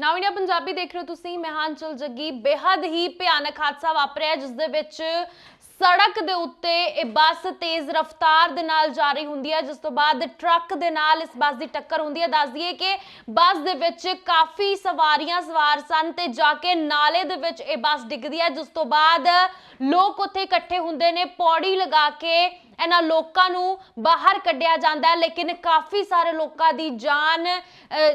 ਨਾਉ ਇੰਡੀਆ ਪੰਜਾਬੀ ਦੇਖ ਰਹੇ ਹੋ ਤੁਸੀਂ ਮੈਂ ਜੱਗੀ ਬੇहद ਹੀ ਭਿਆਨਕ ਹਾਦਸਾ ਵਾਪਰਿਆ ਜਿਸ ਦੇ ਵਿੱਚ ਸੜਕ ਦੇ ਉੱਤੇ ਇਹ ਬੱਸ ਤੇਜ਼ ਰਫ਼ਤਾਰ ਦੇ ਨਾਲ ਜਾ ਰਹੀ ਹੁੰਦੀ ਹੈ ਜਿਸ ਤੋਂ ਬਾਅਦ ਟਰੱਕ ਦੇ ਨਾਲ ਇਸ ਬੱਸ ਦੀ ਟੱਕਰ ਹੁੰਦੀ ਹੈ ਦੱਸ ਦਈਏ ਕਿ ਬੱਸ ਦੇ ਵਿੱਚ ਕਾਫੀ ਸਵਾਰੀਆਂ ਸਵਾਰ ਸਨ ਤੇ ਜਾ ਕੇ ਨਾਲੇ ਦੇ ਵਿੱਚ ਇਹ ਬੱਸ ਡਿੱਗਦੀ ਹੈ ਜਿਸ ਤੋਂ ਬਾਅਦ ਲੋਕ ਉੱਥੇ ਇਕੱਠੇ ਹੁੰਦੇ ਨੇ ਪੌੜੀ ਲਗਾ ਕੇ ਇਹਨਾਂ ਲੋਕਾਂ ਨੂੰ ਬਾਹਰ ਕੱਢਿਆ ਜਾਂਦਾ ਹੈ, ਲੇਕਿਨ ਕਾਫੀ ਸਾਰੇ ਲੋਕਾਂ ਦੀ ਜਾਨ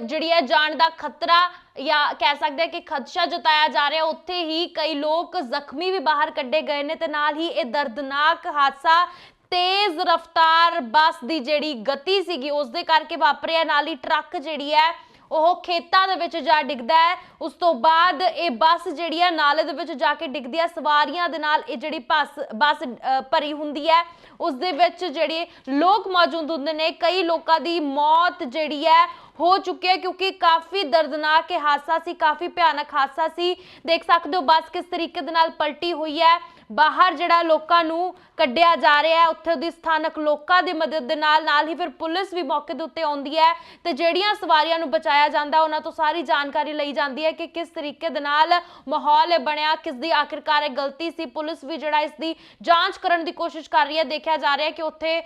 ਜਿਹੜੀ ਹੈ ਜਾਨ ਦਾ ਖਤਰਾ ਜਾਂ ਕਹਿ ਸਕਦੇ ਹਾਂ ਕਿ ਖਦਸ਼ਾ ਜਤਾਇਆ ਜਾ ਰਿਹਾ। ਉੱਥੇ ਹੀ ਕਈ ਲੋਕ ਜ਼ਖਮੀ ਵੀ ਬਾਹਰ ਕੱਢੇ ਗਏ ਨੇ ਤੇ ਨਾਲ ਹੀ ਇਹ ਦਰਦਨਾਕ ਹਾਦਸਾ ਤੇਜ਼ ਰਫ਼ਤਾਰ ਬੱਸ ਦੀ ਜਿਹੜੀ ਗਤੀ ਸੀਗੀ ਉਸ ਦੇ ਕਰਕੇ ਵਾਪਰਿਆ। ਨਾਲ ਹੀ ਟਰੱਕ ਜਿਹੜੀ ਹੈ ਉਹ ਖੇਤਾਂ ਦੇ ਵਿੱਚ ਜਾ ਡਿੱਗਦਾ ਹੈ। ਉਸ ਤੋਂ ਬਾਅਦ ਇਹ ਬੱਸ ਜਿਹੜੀ ਹੈ, ਨਾਲੇ ਦੇ ਵਿੱਚ ਜਾ ਕੇ ਡਿੱਗਦੀ ਹੈ। ਸਵਾਰੀਆਂ ਦੇ ਨਾਲ ਇਹ ਜਿਹੜੀ ਬੱਸ ਬੱਸ ਭਰੀ ਹੁੰਦੀ ਹੈ। ਉਸ ਦੇ ਵਿੱਚ ਜਿਹੜੇ ਲੋਕ ਮੌਜੂਦ ਹੁੰਦੇ ਨੇ, ਕਈ ਲੋਕਾਂ ਦੀ ਮੌਤ ਜਿਹੜੀ ਹੈ ਹੋ ਚੁੱਕੀ ਹੈ ਕਿਉਂਕਿ ਕਾਫੀ ਦਰਦਨਾਕ ਇਹ ਹਾਦਸਾ ਸੀ, ਕਾਫੀ ਭਿਆਨਕ ਹਾਦਸਾ ਸੀ। ਦੇਖ ਸਕਦੇ ਹੋ ਬੱਸ ਕਿਸ ਤਰੀਕੇ ਦੇ ਨਾਲ ਪਲਟੀ ਹੋਈ ਹੈ। ਬਾਹਰ ਜਿਹੜਾ ਲੋਕਾਂ ਨੂੰ ਕੱਢਿਆ ਜਾ ਰਿਹਾ ਹੈ, ਉੱਥੇ ਦੀ ਸਥਾਨਕ ਲੋਕਾਂ ਦੀ ਮਦਦ ਦੇ ਨਾਲ ਨਾਲ ਹੀ ਫਿਰ ਪੁਲਿਸ ਵੀ ਮੌਕੇ ਦੇ ਉੱਤੇ ਆਉਂਦੀ ਹੈ ਤੇ ਜਿਹੜੀਆਂ ਸਵਾਰੀਆਂ ਨੂੰ ਬਚਾਇਆ ਜਾਂਦਾ, ਉਹਨਾਂ ਤੋਂ ਸਾਰੀ ਜਾਣਕਾਰੀ ਲਈ ਜਾਂਦੀ ਹੈ ਕਿ ਕਿਸ ਤਰੀਕੇ ਦੇ ਨਾਲ ਮਾਹੌਲ ਬਣਿਆ, ਕਿਸ ਦੀ ਆਖਿਰਕਾਰ ਇਹ ਗਲਤੀ ਸੀ, ਪੁਲਿਸ ਵੀ ਜਿਹੜਾ ਇਸ ਦੀ ਜਾਂਚ ਕਰਨ ਦੀ ਕੋਸ਼ਿਸ਼ ਕਰ ਰਹੀ ਹੈ, ਦੇਖਿਆ ਜਾ ਰਿਹਾ ਕਿ ਉੱਥੇ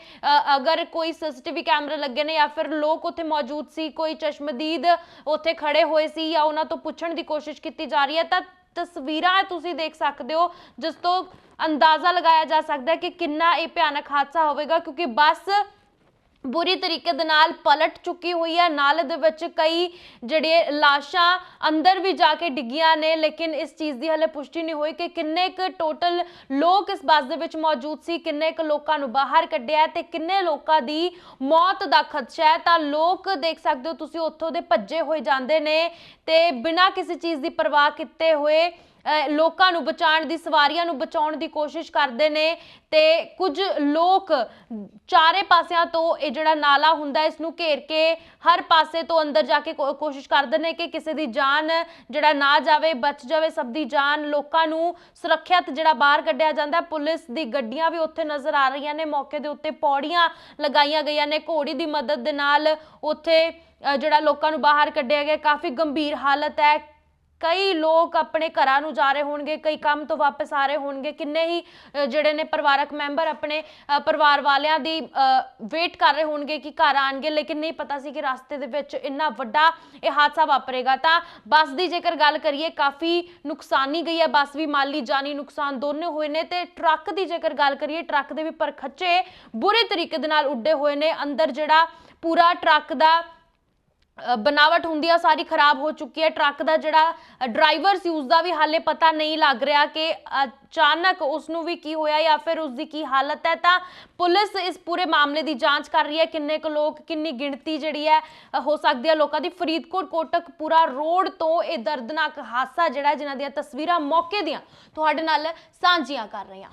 ਅਗਰ ਕੋਈ ਸੀਸੀਟੀਵੀ ਕੈਮਰੇ ਲੱਗੇ ਨੇ ਜਾਂ ਫਿਰ ਲੋਕ ਉੱਥੇ ਮੌਜੂਦ ਸੀ, ਕੋਈ ਚਸ਼ਮਦੀਦ ਉੱਥੇ ਖੜੇ ਹੋਏ ਸੀ ਜਾਂ ਉਹਨਾਂ ਤੋਂ ਪੁੱਛਣ ਦੀ ਕੋਸ਼ਿਸ਼ ਕੀਤੀ ਜਾ ਰਹੀ ਹੈ, ਤਾਂ ਤਸਵੀਰਾਂ ਤੁਸੀਂ ਦੇਖ ਸਕਦੇ ਹੋ, ਜਿਸ ਤੋਂ ਅੰਦਾਜ਼ਾ ਲਗਾਇਆ ਜਾ ਸਕਦਾ ਹੈ ਕਿ ਕਿੰਨਾ ਇਹ ਭਿਆਨਕ ਹਾਦਸਾ ਹੋਵੇਗਾ, ਕਿਉਂਕਿ ਬੱਸ ਬੁਰੀ ਤਰੀਕੇ ਦੇ ਨਾਲ ਪਲਟ ਚੁੱਕੀ ਹੋਈ ਹੈ। ਨਾਲੇ ਦੇ ਵਿੱਚ ਕਈ ਜਿਹੜੇ ਲਾਸ਼ਾਂ ਅੰਦਰ ਵੀ ਜਾ ਕੇ ਡਿੱਗੀਆਂ ਨੇ, ਲੇਕਿਨ ਇਸ ਚੀਜ਼ ਦੀ ਹਲੇ ਪੁਸ਼ਟੀ ਨਹੀਂ ਹੋਈ ਕਿ ਕਿੰਨੇ ਕੁ ਟੋਟਲ ਲੋਕ ਇਸ ਬੱਸ ਦੇ ਵਿੱਚ ਮੌਜੂਦ ਸੀ, ਕਿੰਨੇ ਕੁ ਲੋਕਾਂ ਨੂੰ ਬਾਹਰ ਕੱਢਿਆ ਹੈ ਤੇ ਕਿੰਨੇ ਲੋਕਾਂ ਦੀ ਮੌਤ ਦਾ ਖਦਸ਼ਾ ਹੈ। ਤਾਂ ਲੋਕ ਦੇਖ ਸਕਦੇ ਹੋ, ਤੁਸੀਂ ਉੱਥੋਂ ਦੇ ਭੱਜੇ ਹੋਏ ਜਾਂਦੇ ਨੇ ਤੇ ਬਿਨਾਂ ਕਿਸੇ ਚੀਜ਼ ਦੀ ਪਰਵਾਹ ਕੀਤੇ ਹੋਏ ਲੋਕਾਂ ਨੂੰ ਬਚਾਉਣ ਦੀ, ਸਵਾਰੀਆਂ ਨੂੰ ਬਚਾਉਣ ਦੀ ਕੋਸ਼ਿਸ਼ ਕਰਦੇ ਨੇ ਤੇ ਕੁਝ ਲੋਕ ਚਾਰੇ ਪਾਸਿਆਂ ਤੋਂ ਇਹ ਜਿਹੜਾ ਨਾਲਾ ਹੁੰਦਾ, ਇਸ ਨੂੰ ਘੇਰ ਕੇ ਹਰ ਪਾਸੇ ਤੋਂ ਅੰਦਰ ਜਾ ਕੇ ਕੋ- ਕੋਸ਼ਿਸ਼ ਕਰਦੇ ਨੇ ਕਿ ਕਿਸੇ ਦੀ ਜਾਨ ਜਿਹੜਾ ਨਾ ਜਾਵੇ, ਬਚ ਜਾਵੇ, ਸਭ ਦੀ ਜਾਨ ਲੋਕਾਂ ਨੂੰ ਸੁਰੱਖਿਅਤ ਜਿਹੜਾ ਬਾਹਰ ਕੱਢਿਆ ਜਾਂਦਾ। ਪੁਲਿਸ ਦੀ ਗੱਡੀਆਂ ਵੀ ਉੱਥੇ ਨਜ਼ਰ ਆ ਰਹੀਆਂ ਨੇ, ਮੌਕੇ ਦੇ ਉੱਤੇ ਪੌੜੀਆਂ ਲਗਾਈਆਂ ਗਈਆਂ ਨੇ, ਘੋੜੀ ਦੀ ਮਦਦ ਦੇ ਨਾਲ ਉੱਥੇ ਜਿਹੜਾ ਲੋਕਾਂ ਨੂੰ ਬਾਹਰ ਕੱਢਿਆ ਗਿਆ। ਕਾਫੀ ਗੰਭੀਰ ਹਾਲਤ ਹੈ। ਕਈ ਲੋਕ ਆਪਣੇ ਘਰਾਂ ਨੂੰ ਜਾ ਰਹੇ ਹੋਣਗੇ ਕਈ ਕੰਮ ਤੋਂ ਵਾਪਸ ਆ ਰਹੇ ਹੋਣਗੇ। ਕਿੰਨੇ ਹੀ ਅ, ਜਿਹੜੇ ਨੇ ਪਰਿਵਾਰਕ ਮੈਂਬਰ ਆਪਣੇ ਅ, ਪਰਿਵਾਰ ਵਾਲਿਆਂ ਦੀ ਵੇਟ ਕਰ ਰਹੇ ਹੋਣਗੇ ਕਿ ਘਰ ਆਣਗੇ ਲੇਕਿਨ ਨਹੀਂ ਪਤਾ ਸੀ ਕਿ ਰਸਤੇ ਦੇ ਵਿੱਚ ਇੰਨਾ ਵੱਡਾ ਇਹ ਹਾਦਸਾ ਵਾਪਰੇਗਾ। ਤਾਂ ਬੱਸ ਦੀ ਜੇਕਰ ਗੱਲ ਕਰੀਏ ਕਾਫੀ ਨੁਕਸਾਨੀ ਗਈ ਹੈ। ਬੱਸ ਵੀ ਮਾਲੀ ਜਾਨੀ ਨੁਕਸਾਨ ਦੋਨੇ ਹੋਏ ਨੇ ਤੇ ਟਰੱਕ ਦੀ ਜੇਕਰ ਗੱਲ ਕਰੀਏ ਟਰੱਕ ਦੇ ਵੀ ਪਰਖੱਚੇ ਬੁਰੇ ਤਰੀਕੇ ਦੇ ਨਾਲ ਉੱਡੇ ਹੋਏ ਨੇ। ਅੰਦਰ ਜਿਹੜਾ ਪੂਰਾ ਟਰੱਕ ਦਾ ਅ, ਬਣਾਵਟ ਹੁੰਦੀ ਆ ਸਾਰੀ ਖਰਾਬ ਹੋ ਚੁੱਕੀ ਹੈ ਟਰੱਕ ਦਾ ਜਿਹੜਾ ਡਰਾਈਵਰ ਸੀ ਉਸ ਦਾ ਵੀ ਹਾਲੇ ਪਤਾ ਨਹੀਂ ਲੱਗ ਰਿਹਾ ਕਿ ਅਚਾਨਕ ਉਸ ਨੂੰ ਵੀ ਕੀ ਹੋਇਆ ਜਾਂ ਫਿਰ ਉਸ ਦੀ ਕੀ ਹਾਲਤ ਹੈ। ਤਾਂ ਪੁਲਿਸ ਇਸ ਪੂਰੇ ਮਾਮਲੇ ਦੀ ਜਾਂਚ ਕਰ ਰਹੀ ਹੈ। ਕਿੰਨੇ ਕੁ ਲੋਕ ਕਿੰਨੀ ਗਿਣਤੀ ਜਿਹੜੀ ਹੈ ਹੋ ਸਕਦੀ ਹੈ ਲੋਕਾਂ ਦੀ। ਫਰੀਦਕੋਟ ਕੋਟਕਪੂਰਾ ਰੋਡ ਤੋਂ ਇਹ ਦਰਦਨਾਕ ਹਾਦਸਾ ਜਿਹੜਾ ਜਿਨ੍ਹਾਂ ਦੀਆਂ ਤਸਵੀਰਾਂ ਮੌਕੇ ਦੀਆਂ ਤੁਹਾਡੇ ਨਾਲ ਸਾਂਝੀਆਂ ਕਰ ਰਹੀਆਂ